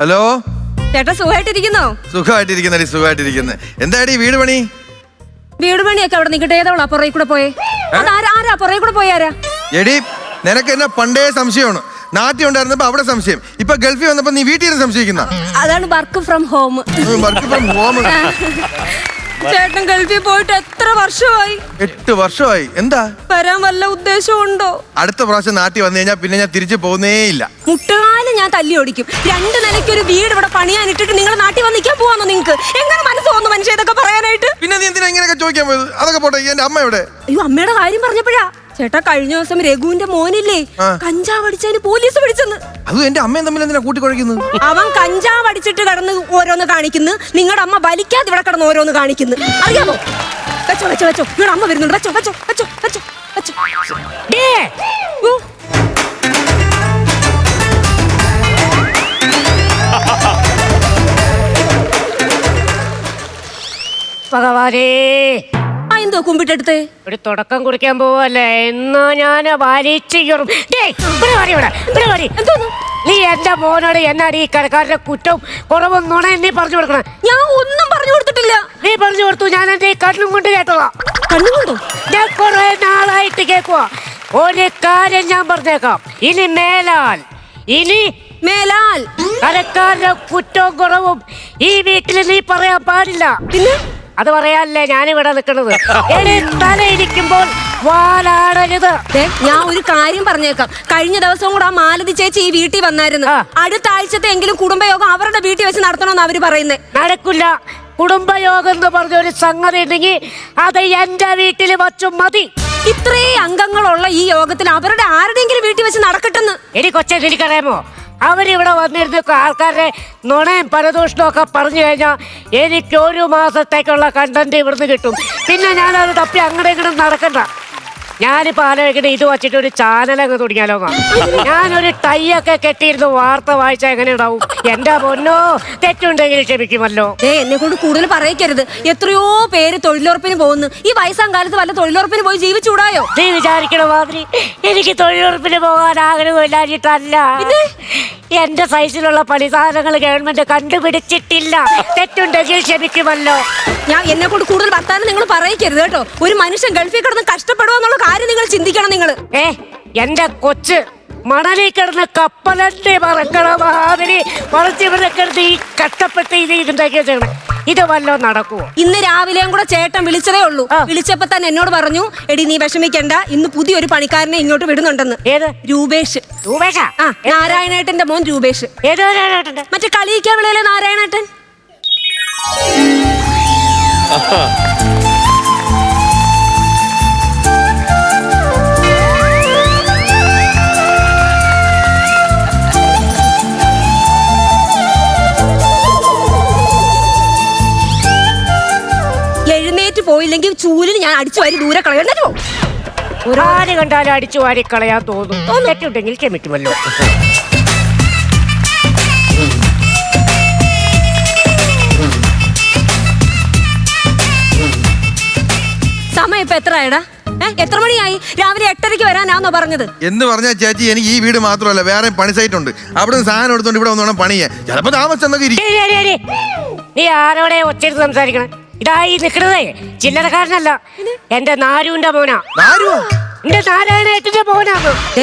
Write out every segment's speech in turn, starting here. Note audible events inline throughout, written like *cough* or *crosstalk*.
Hello? ചേട്ടാ സുഖമായിട്ടിരിക്കുന്നോ? സുഖമായിട്ടിരിക്കുന്നടി സുഖമായിട്ടിരിക്കുന്നത് എന്താടി വീട് പണി? വീട് പണിയൊക്കെ അവിടെ നിൽക്കട്ടെ ഏതവളാ പുറകെ കൂടെ പോയേ? അതാരാ ആരാ പുറകെ കൂടെ പോയാരാ എടി നിനക്ക് എന്നെ പണ്ടേ സംശയമാണ്. നാട്ടിൽ ഉണ്ടായിരുന്നപ്പോ അവിടെ സംശയം. ഇപ്പൊ ഗൾഫിൽ വന്നപ്പോ നീ വീട്ടിൽ സംശയിക്കുന്ന? അതാണ് work from home work from home ചേട്ടൻ ഗൾഫിൽ പോയിട്ട് എത്ര വർഷമായി? എട്ട് വർഷമായി. എന്താ? വരാൻ വല്ല ഉദ്ദേശമുണ്ടോ അടുത്ത പ്രാവശ്യം നാട്ടിൽ വന്നു കഴിഞ്ഞാൽ പിന്നെ ഞാൻ തിരിച്ചു പോകുന്നേ ഇല്ല. മുട്ടുകാലം ഞാൻ തല്ലി ഓടിക്കും. രണ്ട് നിലയ്ക്ക് ഒരു വീട് ഇവിടെ പണിയാൻ ഇട്ടിട്ട് നിങ്ങൾ നാട്ടിൽ വന്ന് നിൽക്കാൻ പോവാന്നോ നിങ്ങൾക്ക്? എങ്ങനെ മനസ്സ് തോന്നുന്നു മനുഷ്യ ഇതൊക്കെ പറയാനായിട്ട്? പിന്നെ നീ എന്തിനാ ഇങ്ങനെയൊക്കെ ചോദിക്കാൻ പോയത്? അതൊക്കെ പോട്ടെ എന്റെ അമ്മ എവിടെ? അയ്യോ അമ്മയുടെ കാര്യം പറഞ്ഞപ്പോഴാ. ചേട്ടാ കഴിഞ്ഞ ദിവസം രഘുവിന്റെ മോനില്ലേ. കഞ്ചാവ് അടിച്ചതിന് പോലീസ് പിടിച്ചെന്ന്. അത് എന്റെ അമ്മയും തമ്മിൽ എന്തിനാ കൂട്ടിക്കുഴയ്ക്കുന്നത് അവൻ കഞ്ചാവ് അടിച്ചിട്ട് കടന്ന് ഓരോന്ന് കാണിക്കുന്നു. നിങ്ങളുടെ അമ്മ വലിക്കാതെ ഇവിടെ കടന്ന് ഓരോന്ന് കാണിക്കുന്നു. അറിയാമോ? വെച്ചോ വെച്ചോ വെച്ചോ. നിങ്ങളുടെ അമ്മ വരുന്നുണ്ട്. വെച്ചോ വെച്ചോ വെച്ചോ വെച്ചോ വെച്ചോ. ഭഗവാനേ എന്തോ കുമ്പിട്ടെടുത്തേ? ഒരു തുടക്കം കുറിക്കാൻ പോവല്ലേ എന്നാ ഞാൻ വലിച്ചു കയറും ഡേയ്, ഇവിടെ വാടി ഇവിടെ, ഇവിടെ വാടി. എന്തോന്നു? നീ എന്റെ മോനോട് എന്നാണ് ഈ കടക്കാരുടെ കുറ്റവും കുറവും നുണ നീ പറഞ്ഞു കൊടുക്കണം? ഞാൻ ഒന്നും പറഞ്ഞു കൊടുത്തിട്ടില്ല. നീ പറഞ്ഞു കൊടുത്തു ഞാൻ എന്റെ ഈ കണ്ണും കൊണ്ട് കേട്ടോളാം. കണ്ണുകൊണ്ടോ ഞാൻ കുറെ നാളായിട്ട് കേക്കുവാ ഒരു കാര്യം ഞാൻ പറഞ്ഞേക്കാം. ഇനി മേലാൽ ഇനി മേലാൽ. കടക്കാരുടെ കുറ്റവും കുറവും ഈ വീട്ടിൽ നീ പറയാൻ പാടില്ല. പിന്നെ? അത് പറയാനല്ലേ ഞാനിവിടെ നിൽക്കുന്നത്. തലയിരിക്കുമ്പോൾ വാലാടരുത്. ഞാൻ ഒരു കാര്യം പറഞ്ഞേക്കാം. കഴിഞ്ഞ ദിവസവും കൂടെ ആ മാലതി ചേച്ചി ഈ വീട്ടിൽ വന്നായിരുന്നു. അടുത്ത ആഴ്ചത്തെ എങ്കിലും കുടുംബയോഗം അവരുടെ വീട്ടിൽ വെച്ച് നടത്തണമെന്ന് അവർ പറയുന്നേ. നടക്കില്ല. കുടുംബയോഗം എന്ന് പറഞ്ഞ ഒരു സംഗതി ഉണ്ടെങ്കിൽ അത് എന്റെ വീട്ടിൽ വച്ചു മതി. ഇത്രേ അംഗങ്ങളുള്ള ഈ യോഗത്തിൽ അവരുടെ ആരുടെങ്കിലും വീട്ടിൽ വെച്ച് നടക്കട്ടെന്ന്. എടി കൊച്ചെ അവരിവിടെ വന്നിരുന്ന ആൾക്കാരുടെ നുണയും പരദൂഷണവും ഒക്കെ പറഞ്ഞു കഴിഞ്ഞാൽ എനിക്ക് ഒരു മാസത്തേക്കുള്ള കണ്ടന്റ് ഇവിടുന്ന് കിട്ടും. പിന്നെ ഞാനത് തപ്പി അങ്ങോട്ട് ഇങ്ങോട്ട് നടക്കണ്ട. ഞാനിപ്പോ ആലോചിക്കുന്നത് ഇത് വച്ചിട്ട് ഒരു ചാനൽ അങ്ങ് തുടങ്ങിയാലോ. ഞാനൊരു ടൈ ഒക്കെ കെട്ടിയിരുന്ന് വാർത്ത വായിച്ച എങ്ങനെ ഉണ്ടാവും? എന്റെ പൊന്നോ തെറ്റുണ്ടെങ്കിൽ ക്ഷമിക്കുമല്ലോ. ഏ എന്നെ കൊണ്ട് കൂടുതൽ പറയിക്കരുത്. എത്രയോ പേര് തൊഴിലുറപ്പിന് പോകുന്നു. ഈ വയസ്സാം കാലത്ത് വല്ല തൊഴിലുറപ്പിന് പോയി ജീവിച്ചൂടായോ? നീ വിചാരിക്കണ മാതിരി എനിക്ക് തൊഴിലുറപ്പിന് പോകാൻ ആഗ്രഹമില്ലാഞ്ഞിട്ടല്ല എന്റെ സൈസിലുള്ള പണി സാധനങ്ങൾ ഗവൺമെന്റ് കണ്ടുപിടിച്ചിട്ടില്ല. തെറ്റുണ്ടെങ്കിൽ ക്ഷമിക്കുമല്ലോ. ഞാൻ എന്നെ കൊണ്ട് കൂടുതൽ വർത്താനം നിങ്ങൾ പറയിക്കരുത് കേട്ടോ. ഒരു മനുഷ്യൻ ഗൾഫിൽ കിടന്ന് കഷ്ടപ്പെടുക എന്നുള്ള കാര്യം നിങ്ങൾ ചിന്തിക്കണം നിങ്ങൾ. ഏ എന്റെ കൊച്ച് മണലിൽ കിടന്ന് കപ്പലന്റെ മറക്കണ മാതിരി മറിച്ചിവിടെ കിടന്ന് ഈ കഷ്ടപ്പെട്ട് ഇത് ഇതുണ്ടാക്കിയ ചെയ്യണം ഇത് വല്ലോ നടക്കുമോ ഇന്ന് രാവിലെയും കൂടെ ചേട്ടൻ വിളിച്ചതേ ഉള്ളൂ. വിളിച്ചപ്പോ തന്നെ എന്നോട് പറഞ്ഞു എടി നീ വിഷമിക്കണ്ട. ഇന്ന് പുതിയൊരു പണിക്കാരനെ ഇങ്ങോട്ട് വിടുന്നുണ്ടെന്ന്. ഏത്? രൂപേഷ്. രൂപേഷ? ആ നാരായണേട്ടന്റെ മോൻ രൂപേഷ്. ഏതോ. മറ്റേ കളിയിക്കാൻ വിളയിലെ നാരായണേട്ടൻ? എഴുന്നേറ്റ് പോയില്ലെങ്കിൽ ചൂലിന് ഞാൻ അടിച്ചു വാരി ദൂരെ കളയണ്ടോ ആര് കണ്ടാലും അടിച്ചു വാരി കളയാൻ തോന്നും. തോന്നിട്ടുണ്ടെങ്കിൽ ക്ഷമിക്കുമല്ലോ സമയം എത്ര ആയടാ എത്ര മണിയായി? രാവിലെ എട്ടരയ്ക്ക് വരാനാന്നോ പറഞ്ഞത്? എന്ന് പറഞ്ഞാ ചേച്ചി എനിക്ക് ഈ വീട് മാത്രമല്ല വേറെ പണി സൈറ്റ് ഉണ്ട്. അവിടെ സാധനം എടുത്തോണ്ട് ഇവിടെ വന്നോണം പണി ചെയ്യാൻ ചിലപ്പോ താമസം. നീ ആരോടെ ഒച്ചെടുത്ത് സംസാരിക്കണം? ഇതായി നിക്കണതേ ചില്ലറക്കാരനല്ല എന്റെ നാരുവിന്റെ മോനാ.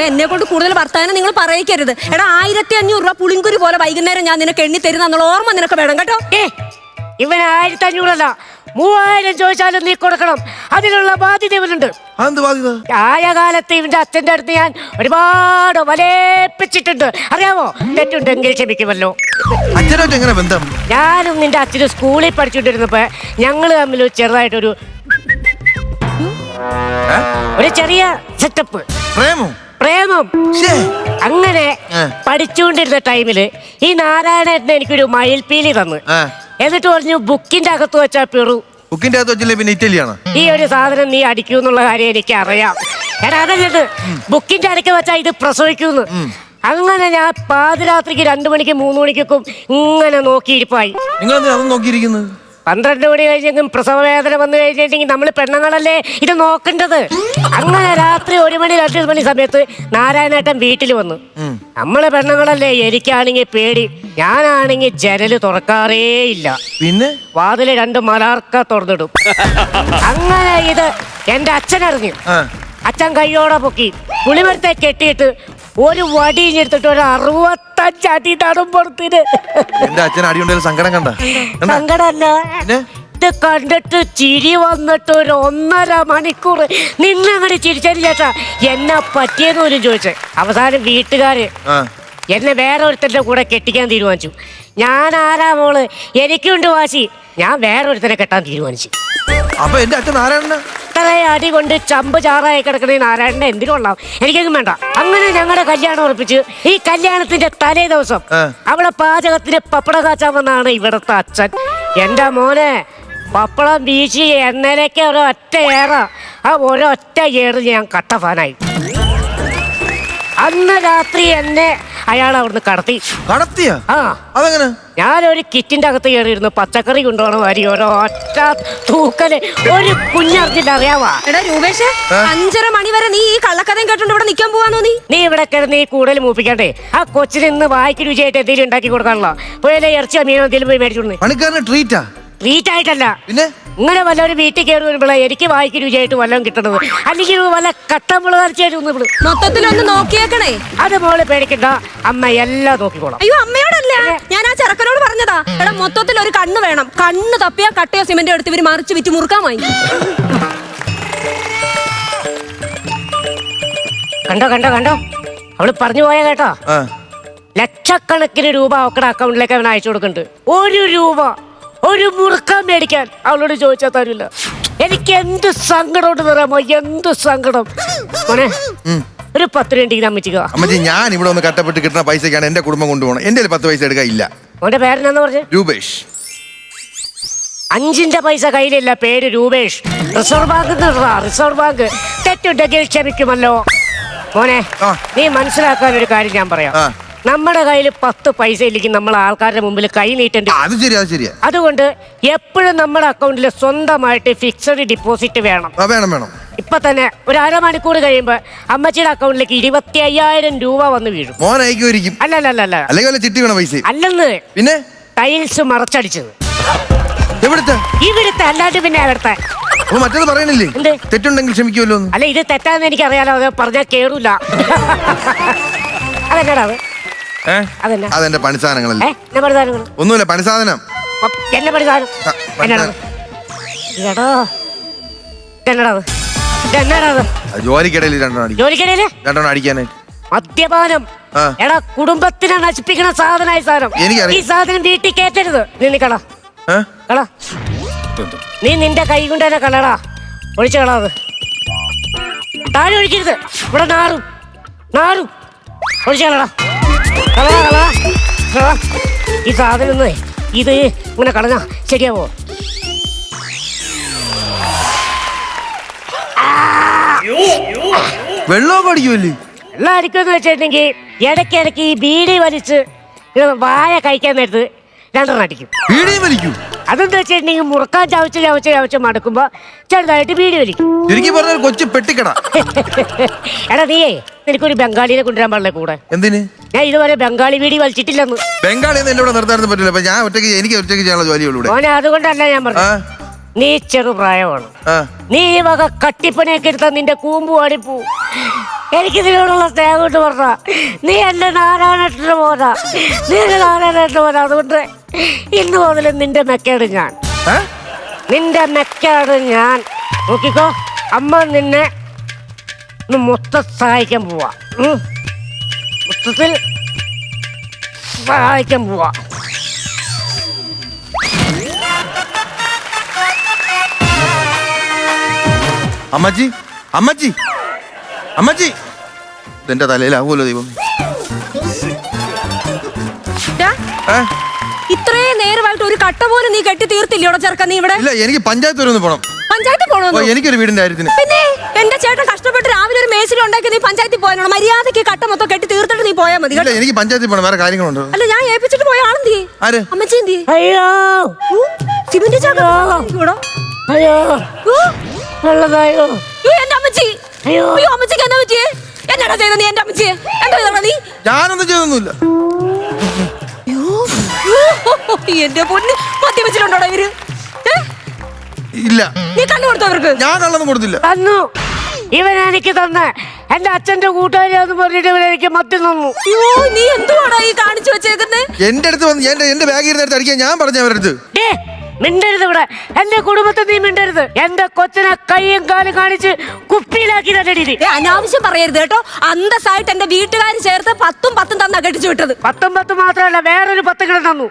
എന്നെ കൊണ്ട് കൂടുതൽ വർത്തമാനം നിങ്ങൾ പറയിക്കരുത്. എടാ ആയിരത്തി അഞ്ഞൂറ് രൂപ പുളിങ്കുരു പോലെ വൈകുന്നേരം ഞാൻ നിനക്ക് എണ്ണി തരുന്ന ഓർമ്മ നിനക്ക് വേണം കേട്ടോ? ഏ ഇവൻ ആയിരത്തി അഞ്ഞൂറല്ല മൂവായിരം ചോദിച്ചാലും നീ കൊടുക്കണം. അതിനുള്ള ബാധ്യത ഇവനുണ്ട്. അതെന്ത് ബാധ്യത? ആയ കാലത്ത് ഇവന്റെ അച്ഛന്റെ അടുത്ത് ഞാൻ ഒരുപാട് വലേപ്പിച്ചിട്ടുണ്ട് അറിയാമോ? തെറ്റുണ്ടെങ്കിൽ ക്ഷമിക്കുമല്ലോ. എങ്ങനെ ബന്ധം? ഞാനും നിന്റെ അച്ഛനും സ്കൂളിൽ പഠിച്ചുകൊണ്ടിരുന്നപ്പോ ഞങ്ങൾ തമ്മിൽ ചെറുതായിട്ടൊരു ഒരു ചെറിയ സെറ്റപ്പ് പ്രേമം? പ്രേമം. അങ്ങനെ പഠിച്ചുകൊണ്ടിരുന്ന ടൈമിൽ ഈ നാരായണേട്ടൻ എനിക്കൊരു മയിൽപ്പീലി തന്നു. എന്നിട്ട് പറഞ്ഞു ബുക്കിന്റെ അകത്ത് വെച്ചാ പെറു. ബുക്കിന്റെ അകത്ത് വെച്ചില്ലേ പിന്നെ ഇറ്റലിയാണ്? ഈ ഒരു സാധനം നീ അടിക്കൂന്നുള്ള കാര്യം എനിക്ക് അറിയാം എടാ അതല്ലത് ബുക്കിന്റെ അടുക്ക വെച്ചാ ഇത് പ്രസവിക്കുന്നു. അങ്ങനെ ഞാൻ പാതിരാത്രിക്ക് രണ്ടു മണിക്ക് മൂന്ന് മണിക്കൊക്കെ ഇങ്ങനെ നോക്കിയിരിപ്പായി. നിങ്ങൾ നോക്കിയിരിക്കുന്നത്? പന്ത്രണ്ട് മണി കഴിഞ്ഞെങ്കിലും പ്രസവ വേദന വന്നു കഴിഞ്ഞിട്ടുണ്ടെങ്കിൽ നമ്മൾ പെണ്ണുങ്ങളല്ലേ? ഇത് നോക്കേണ്ടത്. അങ്ങനെ രാത്രി ഒരു മണി രണ്ട് മണി സമയത്ത് നാരായണേട്ടൻ വീട്ടിൽ വന്നു. നമ്മൾ പെണ്ണുങ്ങളല്ലേ? എനിക്കാണെങ്കിൽ പേടി. ഞാനാണെങ്കിൽ ജനൽ തുറക്കാറേ ഇല്ല. പിന്നെ? വാതിൽ രണ്ട് മലാർക്ക തുറന്നിടും. അങ്ങനെ ഇത് എന്റെ അച്ഛൻ അറിഞ്ഞു അച്ഛൻ കയ്യോടെ പൊക്കി. പുളിമരത്തെ കെട്ടിയിട്ട് ഒരു വടി എടുത്തിട്ട് ഒരു അറുപത്തഞ്ച് അടി നടുമ്പുറത്തിന് എന്റെ അച്ഛൻ അടിയുണ്ടായാലും സങ്കടം കണ്ട. സങ്കടല്ല. ഇത് കണ്ടിട്ട് ചിരി വന്നിട്ട് ഒരു ഒന്നര മണിക്കൂർ നിന്നങ്ങോട്ട് ചിരിച്ചതിന് ചേട്ടാ എന്നെ പറ്റിയെന്ന് പോലും ചോദിച്ചേ. അവസാനം വീട്ടുകാര് എന്നെ വേറെ ഒരുത്തന്റെ കൂടെ കെട്ടിക്കാൻ തീരുമാനിച്ചു. ഞാൻ ആരാ മോൾ? എനിക്കുണ്ട് വാശി. ഞാൻ വേറെ ഒരുത്തനെ കെട്ടാൻ തീരുമാനിച്ചു. അപ്പൊ എന്റെ അച്ഛൻ നാരായണ തലയാടി കൊണ്ട് ചമ്പ് ചാറായി കിടക്കണ നാരായണനെ എന്തിനുള്ളാം എനിക്കൊന്നും വേണ്ട. അങ്ങനെ ഞങ്ങളുടെ കല്യാണം ഉറപ്പിച്ച് ഈ കല്യാണത്തിന്റെ തലേ ദിവസം അവളെ അവിടെ പാചകത്തിന് പപ്പട കാച്ചാൻ വന്നാണ് ഇവിടുത്തെ അച്ഛൻ. എന്റെ മോനെ? പപ്പടം വീശി എണ്ണയിലേക്ക് ഒരൊറ്റ ഏറ. ആ ഒരൊറ്റ ഏറ് ഞാൻ കട്ടഫാനായി അന്ന് രാത്രി എന്നെ അയാൾ അവിടുന്ന് കടത്തി. കടത്തിയ? ആ. അതെങ്ങനെ? ഞാനൊരു കിറ്റിന്റെ അകത്ത് കയറിയിരുന്നു. പച്ചക്കറി കൊണ്ടുപോകണം ഓരോ ഒറ്റ തൂക്കൽ. ഒരു കുഞ്ഞറിഞ്ഞിട്ട് അറിയാവാ? എടാ രൂപേഷ് അഞ്ചര മണി വരെ നീ ഈ കള്ളക്കഥയും കേട്ടോണ്ട് ഇവിടെ നിൽക്കാൻ പോവാന്നോ നീ? നീ ഇവിടെ കിടന്ന് നീ കൂടുതൽ മൂപ്പിക്കണ്ടേ? ആ കൊച്ചിന് ഇന്ന് വായിക്ക് രുചിയായിട്ട് എന്തെങ്കിലും ഉണ്ടാക്കി കൊടുക്കാനുള്ള? പോയാലേ ഇറച്ചിയോ മീനോ എന്തെങ്കിലും പോയി മേടിച്ചോണ്ട് പണിക്കാരന് ട്രീറ്റാ ആയിട്ടല്ല പിന്നെ? ഇങ്ങനെ വല്ലവരും വീട്ടിൽ കയറി വരുമ്പോഴേ എനിക്ക് വായിക്ക് രുചിയായിട്ട് വല്ലതും കിട്ടണത്. അല്ലെങ്കിൽ വല്ല കട്ടമുളക് ഇറച്ചിയായിട്ട് ഒന്ന് വിടും മൊത്തത്തിലൊന്ന് നോക്കിയേക്കണേ. അത് മോൾ പേടിക്കണ്ട. അമ്മ എല്ലാം നോക്കിക്കോളാം. അയ്യോ അമ്മയോടല്ല? ഞാൻ ആ ചെറുക്കനോട് പറഞ്ഞതാ. എടാ മൊത്തത്തിൽ ഒരു കണ്ണ് വേണം. കണ്ണ് തപ്പിയാ കട്ടയോ സിമെന്റോ എടുത്ത് ഇവർ മറിച്ച് വിറ്റ് മുറുക്കാൻ വാങ്ങി. കണ്ടോ കണ്ടോ കണ്ടോ? അവൾ പറഞ്ഞു പോയ കേട്ടോ. ലക്ഷക്കണക്കിന് രൂപ അവക്കടെ അക്കൗണ്ടിലേക്ക് അവൻ അയച്ചു കൊടുക്കുന്നുണ്ട്. ഒരു രൂപ. ഒരു മുറുക്കാൻ മേടിക്കാൻ. അവളോട് ചോദിച്ചാൽ തരില്ല എനിക്ക് എന്ത് സങ്കടം പറയാമോ എന്ത് സങ്കടം? മോനെ ഒരു പത്ത് രൂപ അമ്മച്ചിക്ക അമ്മച്ചി ഞാൻ ഇവിടെ ഒന്ന് കട്ടപ്പെട്ട് കിട്ടുന്ന പൈസക്കാണ് എന്റെ കുടുംബം കൊണ്ടുപോകണം എന്റെ പത്ത് പൈസ എടുക്കാൻ ഇല്ല. മോന്റെ പേരെന്നാന്ന് പറഞ്ഞു? രൂപേഷ്. അഞ്ചിന്റെ പൈസ കയ്യിലില്ല പേര് Rupesh. Reserve bank reserve bank. തെറ്റുണ്ടെങ്കിൽ ക്ഷമിക്കുമല്ലോ. മോനെ ആ. നീ മനസ്സിലാക്കാൻ ഒരു കാര്യം ഞാൻ പറയാം. ആ. നമ്മുടെ കയ്യിൽ പത്ത് പൈസ ഇല്ലെങ്കിൽ നമ്മൾ ആൾക്കാരുടെ മുമ്പിൽ കൈ നീട്ടേണ്ടി അത് ശരിയാ അത് ശരിയാ. അതുകൊണ്ട് എപ്പോഴും നമ്മുടെ അക്കൗണ്ടിൽ സ്വന്തമായിട്ട് ഫിക്സഡ് ഡിപ്പോസിറ്റ് വേണം. ആ വേണം വേണം. ഇപ്പൊ തന്നെ ഒരു അരമണിക്കൂർ കഴിയുമ്പോൾ അമ്മച്ചിയുടെ അക്കൗണ്ടിലേക്ക് ഇരുപത്തി അയ്യായിരം രൂപ വന്ന് വീഴും. മോൻ അയക്കുമായിരിക്കും. അല്ല അല്ല അല്ല അല്ല അല്ലെങ്കിൽ വല്ല ചിട്ടി വേണം പൈസ അല്ലെന്ന്. പിന്നെ? ടൈൽസ് മറച്ചടിച്ചത്. എവിടുത്തെ? ഇവിടുത്തെ അല്ലാണ്ട് പിന്നെ അവിടുത്തെ അപ്പൊ മറ്റേത് പറയണില്ലേ? എന്ത്? തെറ്റുണ്ടെങ്കിൽ ക്ഷമിക്കുമല്ലോ എന്ന്. അല്ല ഇത് തെറ്റാന്ന് എനിക്കറിയാലോ അത് പറഞ്ഞാൽ കേറൂല. അതെന്നാടാ അത്? അതെന്റെ പണിസാധനങ്ങളല്ലേ ഒന്നുമില്ല പണിസാധനം. എന്നെ പഠിതാനം ആ, എടാ എന്നടാ ജോലിക്കിടയിൽ രണ്ടെണ്ണം അടിക്കും. രണ്ടെണ്ണം അടിക്കാനായിട്ട് മദ്യപാനം. എടാ കുടുംബത്തിനെ നശിപ്പിക്കുന്ന സാധനമായി സാധനം. എനിക്കറിയാം. ഈ സാധനം വീട്ടിൽ കേറ്റരുത് നീ കള? കള. നീ നിന്റെ കൈ കൊണ്ട് തന്നെ കളടാ. ഒഴിച്ചു കളാത് താഴെ ഒഴിക്കരുത്. ഇവിടെ നാറും. നാറും. ഒഴിച്ചു കളടാ. ഈ സാധനം ഒന്നേ ഇത് ഇങ്ങനെ കളഞ്ഞ ശരിയാവോ? വെള്ളമൊക്കെ അടിക്കുമല്ലേ വെള്ളം അടിക്കുമെന്ന് വെച്ചിട്ടുണ്ടെങ്കിൽ ഇടയ്ക്കിടയ്ക്ക് ഈ ബീഡി വലിച്ച് വായ കഴിക്കാൻ നേരത്ത് രണ്ടെണ്ണം അടിക്കും. വീടിയും വലിക്കൂ. അതെന്താ വെച്ചിട്ടുണ്ടെങ്കിൽ മുറുക്കാൻ ചവച്ച് ചവച്ച് ചവച്ച് മടക്കുമ്പോ ചെറുതായിട്ട് വീട് വലിക്കും. ചുരുക്കി പറഞ്ഞ കൊച്ചു പെട്ടിക്കട. *laughs* എടാ നീയേ എനിക്കൊരു ബംഗാളിനെ കൊണ്ടുവരാൻ പാടില്ല കൂടെ? എന്തിന്? ഞാൻ ഇതുവരെ ബംഗാളി വീടി വലിച്ചിട്ടില്ലെന്ന്. ബംഗാളിൽ നിന്ന് എന്നോട് നിർത്താനൊന്നും പറ്റില്ല. അപ്പൊ ഞാൻ ഒറ്റയ്ക്ക് എനിക്ക് ഒറ്റയ്ക്ക് ചെയ്യാനുള്ള ജോലിയുള്ളൂ ഇവിടെ. മോനെ അതുകൊണ്ടല്ല ഞാൻ ആ. പറഞ്ഞു നീ ചെറുപ്രായമാണ്. ആ. നീ ഈ വക കട്ടിപ്പണിയൊക്കെ എടുത്താൽ നിന്റെ കൂമ്പ് വാടിപ്പോ എനിക്ക് ഇതിനോടുള്ള സ്നേഹം കൊണ്ട് പറഞ്ഞ നീ എന്റെ നാരായണേട്ടന് പോരാ നീ എന്റെ നാരായണേട്ടന് പോരാ അതുകൊണ്ട് ഇന്ന് മുതൽ നിന്റെ മെക്കേട് ഞാൻ. നിന്റെ മെക്കേട് ഞാൻ. നോക്കിക്കോ. അമ്മ നിന്നെ ഒന്ന് മൊത്തം സഹായിക്കാൻ പോവാ. മൊത്തത്തിൽ സഹായിക്കാൻ പോവാ. അമ്മജി അമ്മച്ചി. അമ്മച്ചി. ഇതെന്റെ തലയിലാവുമല്ലോ ദൈവം. ടാ, ഏ? ഇത്രയും നേരമായിട്ട് ഒരു കട്ട പോലും നീ കെട്ടി തീർത്തില്ലയോടോ ചെറുക്ക നീ ഇവിടെ? ഇല്ല എനിക്ക് പഞ്ചായത്ത് വരെ ഒന്ന് പോണം. പഞ്ചായത്തിൽ ഓ, പോണോ എനിക്കൊരു വീടിന്റെ കാര്യത്തിന്. പിന്നെ എന്റെ ചേട്ടൻ കഷ്ടപ്പെട്ട് രാവിലെ ഒരു മേശിരി ഉണ്ടാക്കി നീ പഞ്ചായത്തിൽ പോയാലോ? മര്യാദയ്ക്ക് കട്ട മൊത്തം കെട്ടി തീർത്തിട്ട് നീ പോയാ മതി ഇല്ല എനിക്ക് പഞ്ചായത്തിൽ പോണം വേറെ കാര്യങ്ങളുണ്ട്. അല്ല ഞാൻ ഏൽപ്പിച്ചിട്ട് പോയ ആളെന്തി ആര്? അമ്മച്ചി എന്തി അയ്യോ. സിമന്റ് ചാക്കോ. അയ്യോ. വെള്ളതായോ എന്റെ അമ്മച്ചി. അയ്യോ. അയ്യോ അമ്മച്ചിക്ക് എന്നാ പറ്റിയേ? എന്നാടാ ചെയ്ത നീ എന്റെ അമ്മച്ചിയെ? എന്താ ചെയ്തടാ നീ? ഞാനൊന്നും ചെയ്തൊന്നുമില്ല. എന്റെ പൊന്ന് മദ്യപിച്ചിട്ടുണ്ടോടാ ഇവർ? ഏ? ഇല്ല. നീ കണ്ണു കൊടുത്തോ അവർക്ക്? ഞാൻ കള്ളൊന്നും കൊടുത്തില്ല. തന്നു. ഇവൻ എനിക്ക് തന്ന. എന്റെ അച്ഛന്റെ കൂട്ടുകാരിയാന്ന് പറഞ്ഞിട്ട് ഇവൻ എനിക്ക് മദ്യം തന്നു. അയ്യോ നീ എന്തുവാടാ ഈ കാണിച്ചു വെച്ചേക്കുന്നത് എന്റെ അടുത്ത് വന്ന് എന്റെ എന്റെ ബാഗിൽ ഇരുന്ന് എടുത്ത് അടിക്കാൻ ഞാൻ പറഞ്ഞു അവരുടെ അടുത്ത്. ഡേ മിണ്ടരുത് ഇവിടെ. എന്റെ കുടുംബത്തെ നീ മിണ്ടരുത്. എന്റെ കൊച്ചിനെ കൈയും കാലും കാണിച്ച് കുപ്പിയിലാക്കി തന്നെ അനാവശ്യം പറയരുത് കേട്ടോ. അന്തസ്സായിട്ട് എന്റെ വീട്ടുകാർ ചേർത്ത് പത്തും പത്തും തന്ന കെട്ടിച്ചു വിട്ടത്. പത്തും പത്ത് മാത്രമല്ല വേറൊരു പത്ത് കിട തന്നു.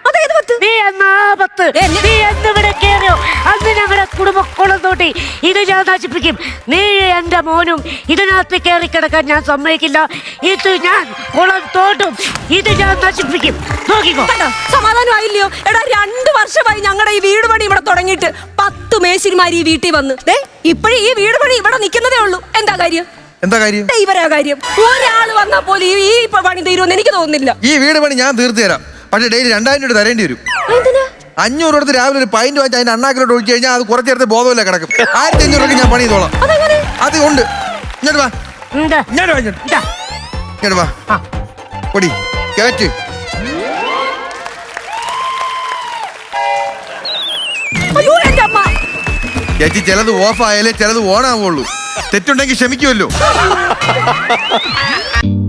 നീ എന്നാ പത്ത്? നീ- എന്നിവിടെ കേറിയോ അന്ന് ഞങ്ങളുടെ കുടുംബ കുളം തോട്ടി. ഇത് ഞാൻ നശിപ്പിക്കും. നീ എന്റെ മോനും ഇതിനകത്ത് കയറി കിടക്കാൻ ഞാൻ സമ്മതിക്കില്ല. ഇത് ഞാൻ കുളം തോട്ടും. ഇത് ഞാൻ നശിപ്പിക്കും. നോക്കിക്കോ. സമാധാനമായില്ലയോ? എടാ രണ്ടു വർഷമായി ഞങ്ങളുടെ ഈ വീട് പണി ഇവിടെ തുടങ്ങിയിട്ട് പത്ത് മേശിരിമാര് ഈ വീട്ടിൽ വന്ന്. ദേ ഇപ്പോഴും ഈ വീട് പണി ഇവിടെ നിൽക്കുന്നതേ ഉള്ളൂ. എന്താ കാര്യം? എന്താ കാര്യം? ദേ ഇവരാ കാര്യം. ഒരാൾ വന്നാൽ പോലും ഈ ഈ പണി തീരുമെന്ന് എനിക്ക് തോന്നുന്നില്ല. ഈ വീട് പണി ഞാൻ തീർത്തു തരാം. പക്ഷെ ഡെയിലി രണ്ടായിരം രൂപ തരേണ്ടി വരും. എന്തിനാ? അഞ്ഞൂറ് കൊടുത്ത് രാവിലെ ഒരു പൈന്റ് വാങ്ങിച്ച് അതിന്റെ അണ്ണാക്കിലോട്ട് ഒഴിച്ചു കഴിഞ്ഞാൽ അത് കുറച്ച് നേരത്തെ ബോധമില്ല കിടക്കും. ആയിരത്തി അഞ്ഞൂറ് രൂപയ്ക്ക് ഞാൻ പണി ചെയ്തോളാം. അതെങ്ങനെ? അത് ഉണ്ട്. ഇങ്ങോട്ട് വാ. ഇങ്ങോട്ട് വാ ഇങ്ങോട്ട്. ഇങ്ങോട്ട് വാ. പൊടി കേറ്റ് അയ്യോ എന്റെ അമ്മ. ചേച്ചി ചിലത് ഓഫ് ആയാലേ ചിലത് ഓൺ ആവുള്ളൂ. തെറ്റുണ്ടെങ്കിൽ ക്ഷമിക്കുമല്ലോ. *laughs*